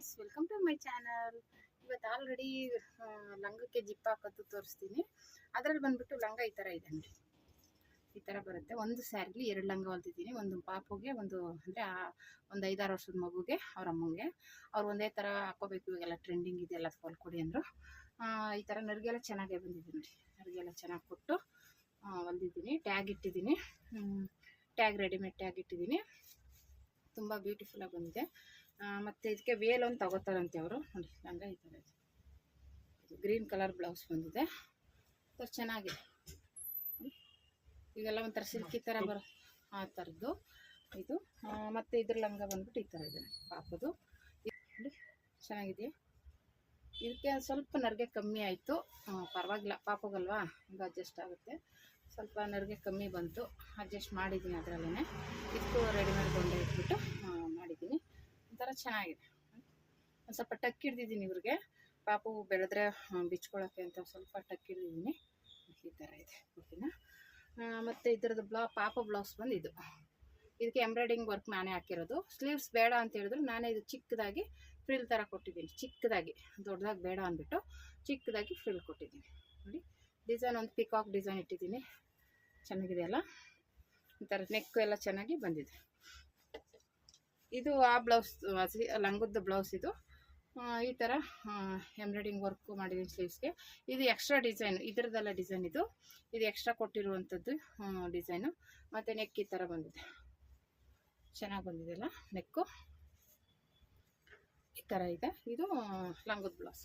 Friends welcome to my channel ಇವತ್ತು already ಲಂಗಕ್ಕೆ zip ಹಾಕೋದು ತೋರಿಸ್ತೀನಿ. ಅದರಲ್ಲಿ ಬಂದ್ಬಿಟ್ಟು ಲಂಗ ಈ ಥರ ಇದೆ ನೋಡಿ. ಈ ಥರ ಬರುತ್ತೆ. ಒಂದು ಸ್ಯಾರಿಲಿ ಎರಡು ಲಂಗ ಹೊಲ್ತಿದ್ದೀನಿ ಒಂದು ಪಾಪುಗೆ, ಒಂದು ಅಂದರೆ ಒಂದು ಐದಾರು ವರ್ಷದ ಮಗುಗೆ, ಅವ್ರ ಅಮ್ಮಂಗೆ. ಅವ್ರು ಒಂದೇ ಥರ ಹಾಕೋಬೇಕು. ಇವಾಗೆಲ್ಲ ಟ್ರೆಂಡಿಂಗ್ ಇದೆಲ್ಲ ಹೊಲ್ಕೊಡಿ ಅಂದರು. ಈ ಥರ ನರಿಗೆಲ್ಲ ಚೆನ್ನಾಗೇ ಬಂದಿದೆ ನೋಡಿ. ನರಿಗೆಲ್ಲ ಚೆನ್ನಾಗಿ ಕೊಟ್ಟು ಹೊಲ್ದಿದ್ದೀನಿ. ಟ್ಯಾಗ್ ಇಟ್ಟಿದ್ದೀನಿ. ಟ್ಯಾಗ್ ರೆಡಿಮೇಡ್ ಟ್ಯಾಗ್ ಇಟ್ಟಿದ್ದೀನಿ. ತುಂಬ ಬ್ಯೂಟಿಫುಲ್ಲಾಗಿ ಬಂದಿದೆ. ಮತ್ತೆ ಇದಕ್ಕೆ ವೇಲ್ ಒಂದು ತಗೋತಾರಂತೆ ಅವರು. ನೋಡಿ ಲಂಗ ಈ ಥರ ಇದೆ ಗ್ರೀನ್ ಕಲರ್ ಬ್ಲೌಸ್ ಬಂದಿದೆ. ಸೊ ಚೆನ್ನಾಗಿದೆ. ಈಗೆಲ್ಲ ಒಂಥರ ಸಿಲ್ಕಿ ಥರ ಬರೋ, ಆ ಥರದ್ದು ಇದು ಮತ್ತೆ ಇದ್ರ ಲಂಗ ಬಂದ್ಬಿಟ್ಟು ಈ ಥರ ಇದೆ ಪಾಪದು. ಚೆನ್ನಾಗಿದೆಯಾ? ಇದಕ್ಕೆ ಸ್ವಲ್ಪ ನರಿಗೆ ಕಮ್ಮಿ ಆಯಿತು. ಪರವಾಗಿಲ್ಲ, ಪಾಪಗಲ್ವಾ? ಹಿಂಗೆ ಅಡ್ಜಸ್ಟ್ ಆಗುತ್ತೆ. ಸ್ವಲ್ಪ ನರಿಗೆ ಕಮ್ಮಿ ಬಂತು. ಅಡ್ಜಸ್ಟ್ ಮಾಡಿದ್ದೀನಿ ಅದರಲ್ಲೇ ಇದಕ್ಕೂ ರೆಡಿಮೇಡ್ ಗೊಂಡೆ ಇಟ್ಬಿಟ್ಟು ಆ, ಮಾಡಿದ್ದೀನಿ ಒಂಥರ ಚೆನ್ನಾಗಿದೆ. ಒಂದು ಸ್ವಲ್ಪ ಟಕ್ ಹಿಡ್ದಿದ್ದೀನಿ ಇವ್ರಿಗೆ. ಪಾಪು ಬೆಳೆದ್ರೆ ಬಿಚ್ಕೊಳ್ಳೋಕ್ಕೆ ಅಂತ ಸ್ವಲ್ಪ ಟಕ್ ಹಿಡ್ದಿದ್ದೀನಿ. ಈ ಥರ ಇದೆ, ಓಕೆನಾ? ಮತ್ತು ಇದ್ರದ್ದು ಬ್ಲಾ, ಪಾಪ ಬ್ಲೌಸ್ ಬಂದು ಇದು ಇದಕ್ಕೆ ಎಂಬ್ರಾಯ್ಡಿಂಗ್ ವರ್ಕ್ ನಾನೇ ಹಾಕಿರೋದು. ಸ್ಲೀವ್ಸ್ ಬೇಡ ಅಂತ ಹೇಳಿದ್ರು. ನಾನೇ ಇದು ಚಿಕ್ಕದಾಗಿ ಫ್ರಿಲ್ ಥರ ಕೊಟ್ಟಿದ್ದೀನಿ. ಚಿಕ್ಕದಾಗಿ, ದೊಡ್ಡದಾಗಿ ಬೇಡ ಅಂದ್ಬಿಟ್ಟು ಚಿಕ್ಕದಾಗಿ ಫ್ರಿಲ್ ಕೊಟ್ಟಿದ್ದೀನಿ. ನೋಡಿ, ಡಿಸೈನ್ ಒಂದು ಪಿಕಾಕ್ ಡಿಸೈನ್ ಇಟ್ಟಿದ್ದೀನಿ. ಚೆನ್ನಾಗಿದೆಯಲ್ಲ? ಈ ಥರ ನೆಕ್ ಎಲ್ಲ ಚೆನ್ನಾಗಿ ಬಂದಿದೆ. ಇದು ಆ ಬ್ಲೌಸ್ ಲಂಗದ ಬ್ಲೌಸ್ ಇದು. ಈ ಥರ ಎಂಬ್ರಾಯ್ಡಿಂಗ್ ವರ್ಕು ಮಾಡಿದ್ದೀನಿ ಸ್ಲೀವ್ಸ್ಗೆ. ಇದು ಎಕ್ಸ್ಟ್ರಾ ಡಿಸೈನ್, ಇದರದ್ದೆಲ್ಲ ಡಿಸೈನ್ ಇದು. ಇದು ಎಕ್ಸ್ಟ್ರಾ ಕೊಟ್ಟಿರುವಂಥದ್ದು ಡಿಸೈನು. ಮತ್ತು ನೆಕ್ ಈ ಥರ ಬಂದಿದೆ. ಚೆನ್ನಾಗಿ ಬಂದಿದೆಯಲ್ಲ ನೆಕ್ಕು. ಈ ಥರ ಇದೆ. ಇದು ಲಂಗದ ಬ್ಲೌಸ್.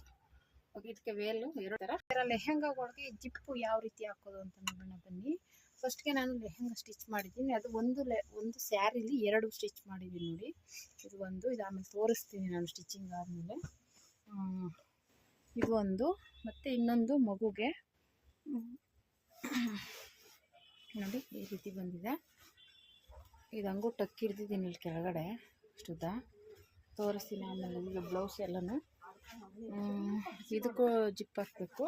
ಓಕೆ, ಇದಕ್ಕೆ ವೇಲು, ಎರಡು ಥರ ಲೆಹೆಂಗಾ ಒಳಗೆ ಜಿಪ್ಪು ಯಾವ ರೀತಿ ಹಾಕೋದು ಅಂತ ನೋಡೋಣ ಬನ್ನಿ. ಫಸ್ಟ್ಗೆ ನಾನು ಲೆಹೆಂಗಾ ಸ್ಟಿಚ್ ಮಾಡಿದ್ದೀನಿ. ಅದು ಒಂದು ಲೆ, ಒಂದು ಸ್ಯಾರಿಲಿ ಎರಡು ಸ್ಟಿಚ್ ಮಾಡಿದ್ದೀನಿ ನೋಡಿ. ಇದು ಒಂದು, ಇದು ಆಮೇಲೆ ತೋರಿಸ್ತೀನಿ ನಾನು ಸ್ಟಿಚಿಂಗ್ ಆದಮೇಲೆ. ಇದು ಒಂದು, ಮತ್ತು ಇನ್ನೊಂದು ಮಗುಗೆ. ನೋಡಿ, ಈ ರೀತಿ ಬಂದಿದೆ. ಇದು ಹಂಗೂ ಟಕ್ ಹಿಡ್ದಿದ್ದೀನಿ ಇಲ್ಲಿ ಕೆಳಗಡೆ. ಅಷ್ಟುದ? ತೋರಿಸ್ತೀನಿ ಆಮೇಲೆ ಬ್ಲೌಸ್ ಎಲ್ಲನೂ. ಇದಕ್ಕೂ ಜಿಪ್ ಹಾಕಬೇಕು.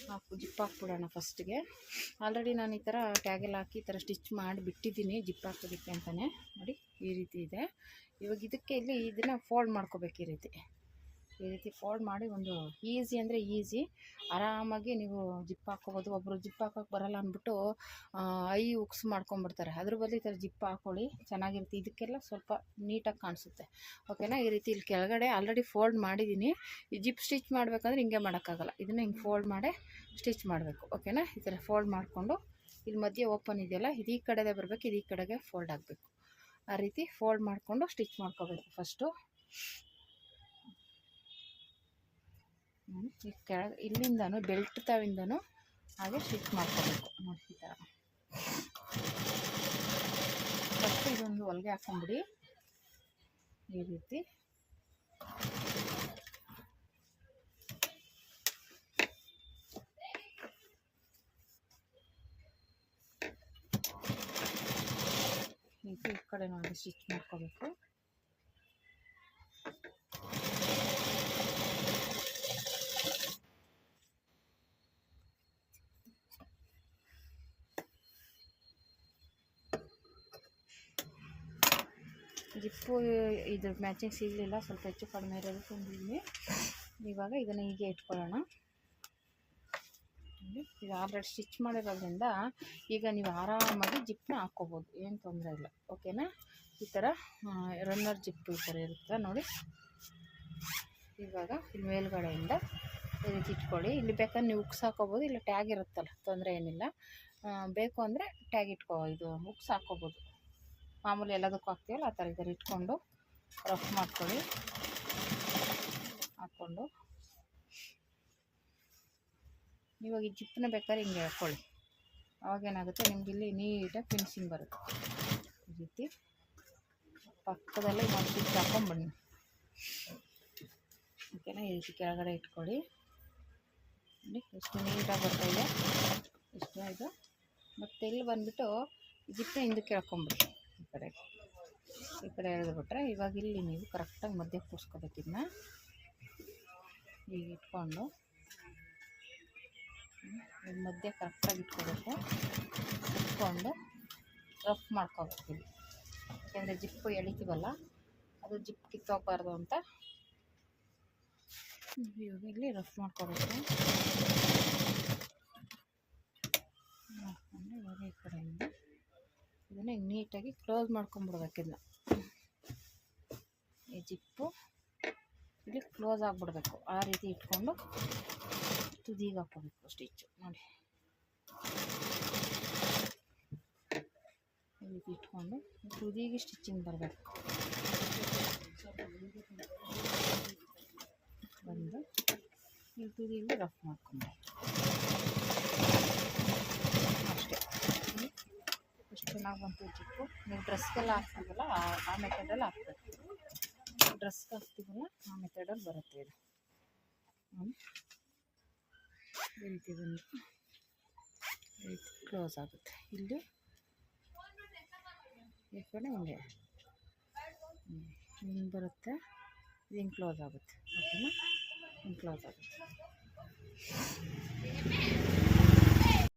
ಹಾಕು, ಜಿಪ್ ಹಾಕ್ಬಿಡೋಣ ಫಸ್ಟಿಗೆ. ಆಲ್ರೆಡಿ ನಾನು ಈ ಥರ ಟ್ಯಾಗೆಲ್ಲ ಹಾಕಿ ಈ ಥರ ಸ್ಟಿಚ್ ಮಾಡಿ ಬಿಟ್ಟಿದ್ದೀನಿ ಜಿಪ್ ಹಾಕೋದಕ್ಕೆ ಅಂತಲೇ ನೋಡಿ, ಈ ರೀತಿ ಇದೆ. ಇವಾಗ ಇದಕ್ಕೆ ಇಲ್ಲಿ ಇದನ್ನು ಫೋಲ್ಡ್ ಮಾಡ್ಕೋಬೇಕು ಈ ರೀತಿ. ಈ ರೀತಿ ಫೋಲ್ಡ್ ಮಾಡಿ ಒಂದು ಈಸಿ ಅಂದರೆ ಈಸಿ ಆರಾಮಾಗಿ ನೀವು ಜಿಪ್ ಹಾಕ್ಕೋಬೋದು. ಒಬ್ಬರು ಜಿಪ್ ಹಾಕೋಕೆ ಬರಲ್ಲ ಅಂದ್ಬಿಟ್ಟು ಐ ಉಕ್ಸ್ ಮಾಡ್ಕೊಂಬಿಡ್ತಾರೆ ಅದ್ರ ಬದಲು ಈ ಥರ ಜಿಪ್ ಹಾಕ್ಕೊಳ್ಳಿ ಚೆನ್ನಾಗಿರುತ್ತೆ. ಇದಕ್ಕೆಲ್ಲ ಸ್ವಲ್ಪ ನೀಟಾಗಿ ಕಾಣಿಸುತ್ತೆ. ಓಕೆನಾ ಈ ರೀತಿ ಇಲ್ಲಿ ಕೆಳಗಡೆ ಆಲ್ರೆಡಿ ಫೋಲ್ಡ್ ಮಾಡಿದ್ದೀನಿ. ಈ ಜಿಪ್ ಸ್ಟಿಚ್ ಮಾಡಬೇಕಂದ್ರೆ ಹಿಂಗೆ ಮಾಡೋಕ್ಕಾಗಲ್ಲ. ಇದನ್ನು ಹಿಂಗೆ ಫೋಲ್ಡ್ ಮಾಡಿ ಸ್ಟಿಚ್ ಮಾಡಬೇಕು. ಓಕೆನಾ ಈ ಥರ ಫೋಲ್ಡ್ ಮಾಡಿಕೊಂಡು, ಇಲ್ಲಿ ಮಧ್ಯೆ ಓಪನ್ ಇದೆಯಲ್ಲ? ಇದು ಈ ಕಡೆದೇ ಬರಬೇಕು, ಇದು ಕಡೆಗೆ ಫೋಲ್ಡ್ ಆಗಬೇಕು. ಆ ರೀತಿ ಫೋಲ್ಡ್ ಮಾಡಿಕೊಂಡು ಸ್ಟಿಚ್ ಮಾಡ್ಕೋಬೇಕು ಫಸ್ಟು ಈ ಕೆಳಗೆ ಇಲ್ಲಿಂದನೂ ಬೆಲ್ಟ್ ತಾವಿಂದನೂ ಹಾಗೆ ಸ್ಟಿಚ್ ಮಾಡ್ಕೋಬೇಕು. ನೋಡಿ ಈ ಥರ. ಫಸ್ಟ್ ಇದೊಂದು ಹೊಲಿಗೆ ಹಾಕೊಂಬಿಡಿ. ಈ ರೀತಿ ಈ ಕಡೆ ನೋಡಿ ಸ್ಟಿಚ್ ಮಾಡ್ಕೋಬೇಕು. ಜಿಪ್ಪು ಇದು ಮ್ಯಾಚಿಂಗ್ ಸಿಗಲಿಲ್ಲ ಸ್ವಲ್ಪ ಹೆಚ್ಚು ಕಡಿಮೆ ಇರೋದು ತಂದಿದ್ದೀನಿ. ಇವಾಗ ಇದನ್ನು ಹೀಗೆ ಇಟ್ಕೊಳ್ಳೋಣ. ಇದು ಆಲ್ರೆಡಿ ಸ್ಟಿಚ್ ಮಾಡಿರೋದ್ರಿಂದ ಈಗ ನೀವು ಆರಾಮಾಗಿ ಜಿಪ್ಪನ್ನ ಹಾಕ್ಕೋಬೋದು. ಏನು ತೊಂದರೆ ಇಲ್ಲ. ಓಕೆನಾ ಈ ಥರ ರನ್ನರ್ ಜಿಪ್ ಈ ಥರ ಇರುತ್ತೆ ನೋಡಿ. ಇವಾಗ ಇಲ್ಲಿ ಮೇಲ್ಗಡೆಯಿಂದ ಇದಕ್ಕೆ ಇಟ್ಕೊಳ್ಳಿ. ಇಲ್ಲಿ ಬೇಕಾದ್ರೆ ನೀವು ಉಕ್ಸ್ ಹಾಕೋಬೋದು ಇಲ್ಲ ಟ್ಯಾಗ್ ಇರುತ್ತಲ್ಲ, ತೊಂದರೆ ಏನಿಲ್ಲ. ಬೇಕು ಅಂದರೆ ಟ್ಯಾಗ್ ಇಟ್ಕೋ, ಇದು ಉಕ್ಸ್ ಹಾಕ್ಕೋಬೋದು. ಮಾಮೂಲಿ ಎಲ್ಲದಕ್ಕೂ ಹಾಕ್ತೀವಲ್ಲ, ಆ ಥರ ಈ ಇಟ್ಕೊಂಡು ರಫ್ ಮಾಡ್ಕೊಳ್ಳಿ. ಹಾಕ್ಕೊಂಡು. ಇವಾಗ ಈ ಜಿಪ್ಪನ್ನ ಬೇಕಾದ್ರೆ ಹಿಂಗೆ ಹಾಕ್ಕೊಳ್ಳಿ ಅವಾಗೇನಾಗುತ್ತೆ ನಿಮ್ಗೆ ಇಲ್ಲಿ ನೀಟಾಗಿ ಫಿನಿಶಿಂಗ್ ಬರುತ್ತೆ. ಈ ರೀತಿ ಪಕ್ಕದಲ್ಲೇ ಒಂದು ಸ್ಟಿಚ್ ಹಾಕೊಂಡ್ಬನ್ನಿ ಓಕೆನಾ? ಈ ರೀತಿ ಕೆಳಗಡೆ ಇಟ್ಕೊಳ್ಳಿ. ನೋಡಿ, ಎಷ್ಟು ನೀಟಾಗಿ ಬರ್ತಾಯಿದೆ ಇಷ್ಟು ಇದು. ಮತ್ತೆ ಇಲ್ಲಿ ಬಂದುಬಿಟ್ಟು ಜಿಪ್ಪನ್ನ ಹಿಂದಕ್ಕೆ ಹಾಕ್ಕೊಂಬಿಡಿ ಈ ಕಡೆ ಈ ಕಡೆ ಎಳೆದುಬಿಟ್ರೆ ಇವಾಗ ಇಲ್ಲಿ ನೀವು ಕರೆಕ್ಟಾಗಿ ಮಧ್ಯೆ ಕೂರಿಸ್ಕೋಬೇಕು ಇದನ್ನ. ಈಗ ಇಟ್ಕೊಂಡು. ಮಧ್ಯ ಕರೆಕ್ಟಾಗಿ ಇಟ್ಕೋಬೇಕು. ಇಟ್ಕೊಂಡು ರಫ್ ಮಾಡ್ಕೋಬೇಕು ಯಾಕೆಂದರೆ ಜಿಪ್ಪು ಎಳಿತೀವಲ್ಲ, ಅದು ಜಿಪ್ ಕಿತ್ತೋಗ್ಬಾರ್ದು ಅಂತ. ಇವಾಗ ಇಲ್ಲಿ ರಫ್ ಮಾಡ್ಕೋಬೇಕು. ಮಾಡ್ಕೊಂಡು ಇವಾಗ ಈ ಕಡೆಯಿಂದ ಇದನ್ನ ಹಿಂಗೆ ನೀಟಾಗಿ ಕ್ಲೋಸ್ ಮಾಡ್ಕೊಂಬಿಡ್ಬೇಕು ಇದನ್ನ ಈ ಜಿಪ್ಪು ಇಲ್ಲಿ ಕ್ಲೋಸ್ ಆಗಿಬಿಡ್ಬೇಕು. ಆ ರೀತಿ ಇಟ್ಕೊಂಡು ತುದಿಗೆ ಹಾಕ್ಕೋಬೇಕು ಸ್ಟಿಚ್ಚು. ನೋಡಿ. ಇಲ್ಲಿ ಇಟ್ಕೊಂಡು ತುದಿಗೆ ಸ್ಟಿಚಿಂಗ್ ಬರಬೇಕು. ಬಂದು ಈ ತುದಿಗೆ ರಫ್ ಮಾಡ್ಕೊಂಡು ಅಷ್ಟೇ ಹ್ಮ್. ಎಷ್ಟು ಚೆನ್ನಾಗಿ ಬಂತು ಜಿಪ್ಪು ನೀವು ಡ್ರೆಸ್ಗೆಲ್ಲ ಹಾಕ್ತೀವಲ್ಲ ಆ- ಮೆಥಡಲ್ಲಿ ಹಾಕ್ಬೇಕು. ಡ್ರೆಸ್ಗೆ ಹಾಕ್ತೀವಲ್ಲ ಆ ಮೆಥಡಲ್ಲಿ ಬರುತ್ತೆ ಇದು. ಈ ಬಂದು ಕ್ಲೋಸ್ ಆಗುತ್ತೆ. ಇಲ್ಲಿ ಈ ಕಡೆ ಹಿಂಗೆ. ಹಿಂಗೆ ಬರುತ್ತೆ. ಇದು ಹಿಂಗೆ ಕ್ಲೋಸ್ ಆಗುತ್ತೆ. ಓಕೆನಾ ಹಿಂಗೆ ಕ್ಲೋಸ್ ಆಗುತ್ತೆ.